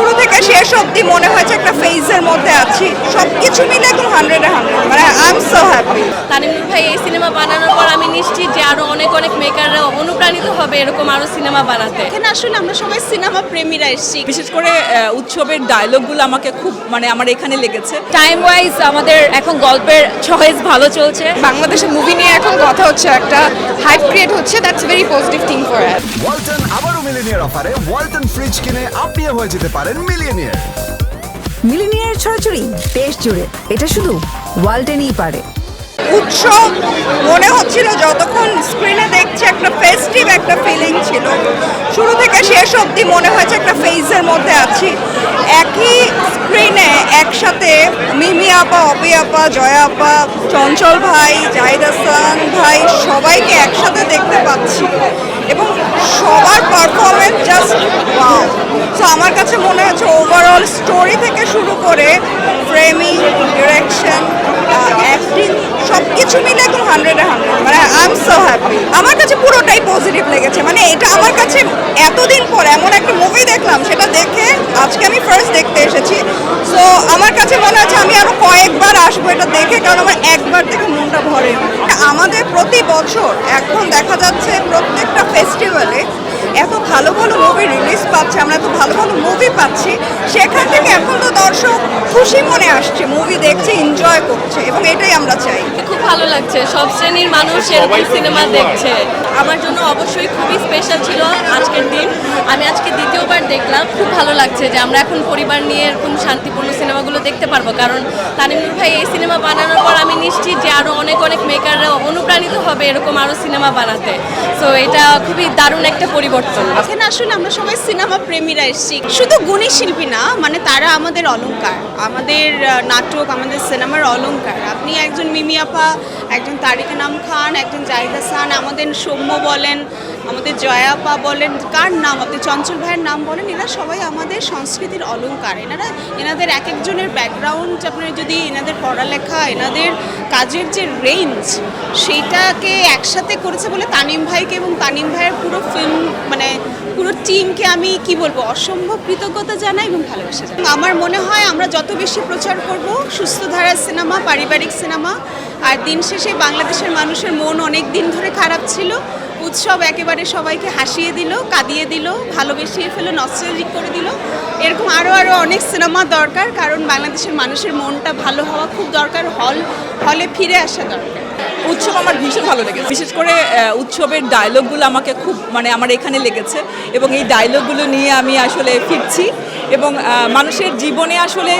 শুরু থেকে শেষ অবধি মনে হয়েছে একটা ফেজের মধ্যে আছি। সবকিছু মিলে একদম হান্ড্রেডে হান্ড্রেড মানে I am so happy Tanimur ভাই এই সিনেমা বানানোর পর আমি নিশ্চিত যে আরও অনেক অনেক মেকাররা অনুপ্রাণিত হবে এরকম আরও সিনেমা বানাতে। এখানে আসলে আমরা সবাই সিনেমা প্রেমীরা এসেছি। বিশেষ করে উৎসবের ডায়লগগুলো আমাকে খুব মানে আমার এখানে লেগেছে। টাইম ওয়াইজ আমাদের এখন গল্পের চয়েস ভালো চলছে। বাংলাদেশের মুভি নিয়ে এখন কথা হচ্ছে একটা হাইপ ক্রিয়েট হচ্ছে that's very positive thing for us Walton আবারও মিলিনিয়ার অফারে ওয়ালটন ফ্রিজ কিনে আপনিও হয়ে যেতে পারেন মিলিয়নিয়ার মিলিনিয়ার ছড়াছড়ি দেশ জুড়ে। এটা শুধু ওয়ালটেনই পারে। উৎসব মনে হচ্ছিল যতক্ষণ স্ক্রিনে দেখছি একটা ফেস্টিভ একটা ফিলিং ছিল। শুরু থেকে শেষ অবধি মনে হয়েছে একটা ফেজের মধ্যে আছি। একই স্ক্রিনে একসাথে মিমি আপা অপি আপা জয়া আপা চঞ্চল ভাই, জাহিদ হাসান ভাই, সবাইকে একসাথে দেখতে পাচ্ছি। এবং সবার পারফরমেন্স জাস্ট ওয়াও সো আমার কাছে মনে হচ্ছে ওভারঅল স্টোরি থেকে শুরু করে ফ্রেমিং ডিরেকশন অ্যাক্টিং সব কিছু মিলে একদম হান্ড্রেডে হান্ড্রেড মানে আই এম সো হ্যাপি আমার কাছে পুরোটাই পজিটিভ লেগেছে। মানে এটা আমার কাছে এতদিন পর এমন একটা মুভি দেখলাম, সেটা দেখে আজকে আমি ফার্স্ট দেখতে এসেছি। সো আমার কাছে মনে হচ্ছে আমি আরও কয়েকবার আসব এটা দেখে কারণ আমার একবার থেকে মনটা ভরে। আমাদের প্রতি বছর এখন দেখা যাচ্ছে প্রত্যেকটা ফেস্টিভ্যালে এত ভালো ভালো মুভি রিলিজ পাচ্ছে আমরা এত ভালো ভালো মুভি পাচ্ছি। সেখান থেকে এখন তো দর্শক খুশি মনে আসছে মুভি দেখছে এনজয় করছে এবং এটাই আমরা চাই। খুব ভালো লাগছে সব শ্রেণির মানুষ এরকম সিনেমা দেখছে। আমার জন্য অবশ্যই খুবই স্পেশাল ছিল আজকের দিন। আমি আজকে দ্বিতীয়বার দেখলাম খুব ভালো লাগছে যে আমরা এখন পরিবার নিয়ে এরকম শান্তিপূর্ণ সিনেমাগুলো দেখতে পারব। কারণ তানিমুর ভাই এই সিনেমা বানানোর পর আমি নিশ্চিত যে আরও অনেক অনেক মেকাররা অনুপ্রাণিত হবে এরকম আরও সিনেমা বানাতে। সো এটা খুবই দারুণ একটা পরিবর্তন। এখানে আসলে আমরা সবাই সিনেমা প্রেমীরা এসেছি। শুধু গুণী শিল্পী না মানে তারা আমাদের অলংকার, আমাদের নাটক, আমাদের সিনেমার অলংকার। আপনি একজন মিমি আপা, একজন তারিকা নাম খান, একজন জাহিদ হাসান, আমাদের সৌম্য বলেন, আমাদের জয়া আপা বলেন, কার নাম? আপনি চঞ্চল ভাইয়ের নাম বলেন, এরা সবাই আমাদের সংস্কৃতির অলংকার। এনারা, এনাদের এক একজনের ব্যাকগ্রাউন্ড আপনার যদি এনাদের পড়ালেখা, এনাদের কাজের যে রেঞ্জ সেইটাকে একসাথে করেছে বলে তানিম ভাইকে এবং তানিম ভাইয়ের পুরো ফিল্ম টিমকে আমি কি বলব, অসম্ভব কৃতজ্ঞতা জানাই এবং ভালোবাসা জানাই। আমার মনে হয় আমরা যত বেশি প্রচার করব সুস্থ ধারার সিনেমা, পারিবারিক সিনেমা, আর দিন শেষে বাংলাদেশের মানুষের মন অনেক দিন ধরে খারাপ ছিল, উৎসব একেবারে সবাইকে হাসিয়ে দিল, কাঁদিয়ে দিল, ভালোবেসিয়ে ফেলো নস্টালজিক করে দিল। এরকম আরও আরও অনেক সিনেমা দরকার, কারণ বাংলাদেশের মানুষের মনটা ভালো হওয়া খুব দরকার, হল, হলে ফিরে আসা দরকার। উৎসব আমার ভীষণ ভালো লেগেছে। বিশেষ করে উৎসবের ডায়লগগুলো আমাকে খুব মানে আমার এখানে লেগেছে এবং এই ডায়লগগুলো নিয়ে আমি আসলে ফিরছি এবং মানুষের জীবনে আসলে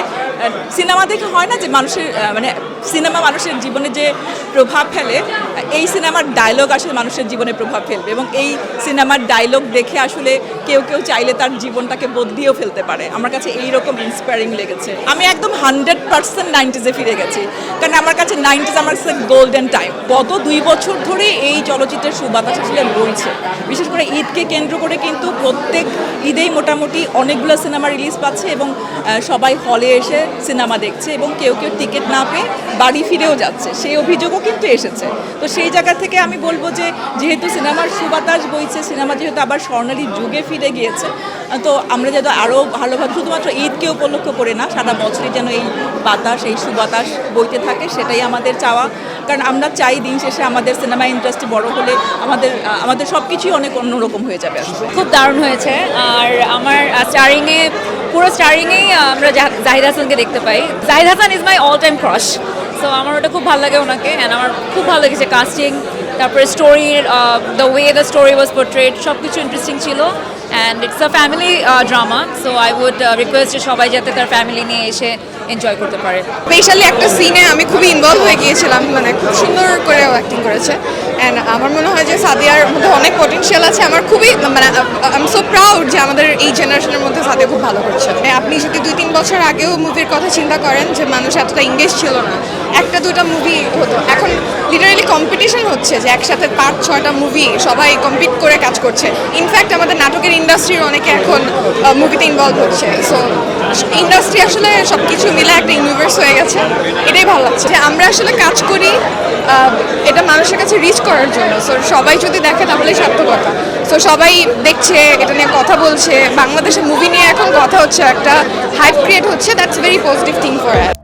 সিনেমা দেখে হয় না যে মানুষের মানে সিনেমা মানুষের জীবনে যে প্রভাব ফেলে, এই সিনেমার ডায়লগ আসলে মানুষের জীবনে প্রভাব ফেলবে এবং এই সিনেমার ডায়লগ দেখে আসলে কেউ কেউ চাইলে তার জীবনটাকে বদলিয়েও ফেলতে পারে। আমার কাছে এই রকম ইন্সপায়ারিং লেগেছে। আমি একদম হান্ড্রেড পার্সেন্ট নাইনটিজে ফিরে গেছি। কারণ আমার কাছে নাইনটিজ আমার কাছে গোল্ডেন টাইম গত দুই বছর ধরে এই চলচ্চিত্রের সুবাতাস আসলে বইছে বিশেষ করে ঈদকে কেন্দ্র করে কিন্তু প্রত্যেক ঈদেই মোটামুটি অনেকগুলো সিনেমা রিলিজ পাচ্ছে এবং সবাই হলে এসে সিনেমা দেখছে এবং কেউ কেউ টিকিট না পেয়ে বাড়ি ফিরেও যাচ্ছে। সেই অভিযোগও কিন্তু এসেছে। তো সেই জায়গা থেকে আমি বলব যে, যেহেতু সিনেমার সুবাতাস বইছে সিনেমা যেহেতু আবার স্বর্ণালী যুগে ফিরে গিয়েছে। তো আমরা যেন আরও ভালোভাবে শুধুমাত্র ঈদকে উপলক্ষ করে না, সারা বছরই যেন এই বাতাস, এই সুবাতাস বইতে থাকে, সেটাই আমাদের চাওয়া। কারণ আমরা চাই দিন শেষে আমাদের সিনেমা ইন্ডাস্ট্রি বড় হলে আমাদের আমাদের সব কিছুই অনেক অন্যরকম হয়ে যাবে খুব দারুণ হয়েছে। আর আমার স্টারিংয়ে পুরো স্টারিংয়েই আমরা জাহ- জাহিদ হাসানকে দেখতে পাই। Jahid Hasan is my all time crush so আমার ওটা খুব ভালো লাগে ওনাকে অ্যান্ড আমার খুব ভালো লেগেছে কাস্টিং তারপরে স্টোরির the way the story was portrayed সব কিছু ইন্টারেস্টিং ছিল and it's a family drama so I would request সবাই যাতে তার ফ্যামিলি নিয়ে এসে এনজয় করতে পারে। স্পেশালি একটা সিনে আমি খুবই ইনভলভ হয়ে গিয়েছিলাম মানে খুব সুন্দর করে অ্যাক্টিং করেছে অ্যান্ড আমার মনে হয় যে সাদিয়ার মধ্যে অনেক পটেনশিয়াল আছে, আমার খুবই মানে আই এম সো প্রাউড যে আমাদের এই জেনারেশনের মধ্যে সাদিয়া খুব ভালো করছে। আপনি যদি দুই তিন বছর আগেও মুভির কথা চিন্তা করেন যে মানুষ এতটা ইংগেজ ছিল না, একটা দুটা মুভি হতো। এখন লিটারালি কম্পিটিশন হচ্ছে যে একসাথে পাঁচ, ছয়টা মুভি সবাই কম্পিট করে কাজ করছে। ইনফ্যাক্ট আমাদের নাটকের ইন্ডাস্ট্রির অনেকে এখন মুভিতে ইনভলভ হচ্ছে। সো ইন্ডাস্ট্রি আসলে সব কিছু মিলে একটা ইউনিভার্স হয়ে গেছে। এটাই ভালো লাগছে। যে আমরা আসলে কাজ করি এটা মানুষের কাছে রিচ করার জন্য। সো সবাই যদি দেখে, তাহলে সার্থকতা। তো সবাই দেখছে, এটা নিয়ে কথা বলছে। বাংলাদেশের মুভি নিয়ে এখন কথা হচ্ছে একটা। হাইপ ক্রিয়েট হচ্ছে that's very positive thing for